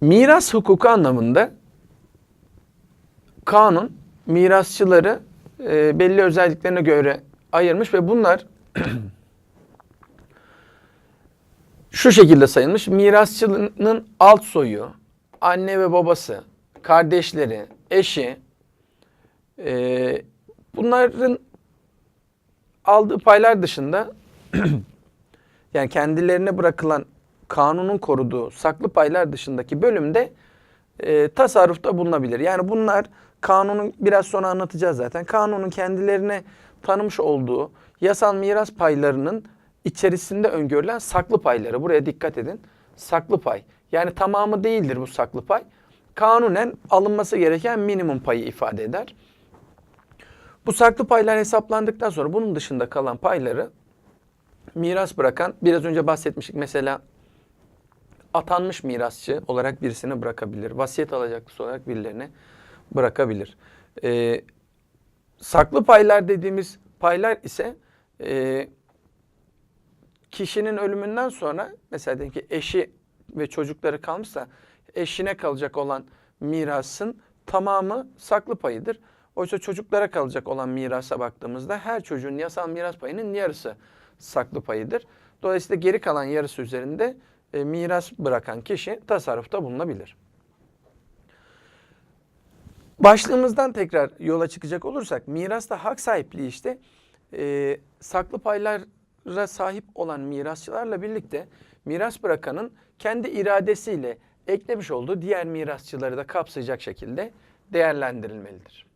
Miras hukuku anlamında kanun mirasçıları e, belli özelliklerine göre ayırmış ve bunlar şu şekilde sayılmış. Mirasçının alt soyu, anne ve babası, kardeşleri, eşi, e, bunların aldığı paylar dışında yani kendilerine bırakılan kanunun koruduğu saklı paylar dışındaki bölümde e, tasarrufta bulunabilir. Yani bunlar kanunun biraz sonra anlatacağız zaten. Kanunun kendilerine tanımış olduğu yasal miras paylarının içerisinde öngörülen saklı payları. Buraya dikkat edin. Saklı pay. Yani tamamı değildir bu saklı pay. Kanunen alınması gereken minimum payı ifade eder. Bu saklı paylar hesaplandıktan sonra bunun dışında kalan payları miras bırakan biraz önce bahsetmiştik mesela atanmış mirasçı olarak birisine bırakabilir. Vasiyet alacaklısı olarak birilerine bırakabilir. Ee, saklı paylar dediğimiz paylar ise e, kişinin ölümünden sonra mesela diyelim ki eşi ve çocukları kalmışsa eşine kalacak olan mirasın tamamı saklı payıdır. Oysa çocuklara kalacak olan mirasa baktığımızda her çocuğun yasal miras payının yarısı saklı payıdır. Dolayısıyla geri kalan yarısı üzerinde e, miras bırakan kişi tasarrufta bulunabilir. Başlığımızdan tekrar yola çıkacak olursak mirasta hak sahipliği işte e, saklı paylara sahip olan mirasçılarla birlikte miras bırakanın kendi iradesiyle eklemiş olduğu diğer mirasçıları da kapsayacak şekilde değerlendirilmelidir.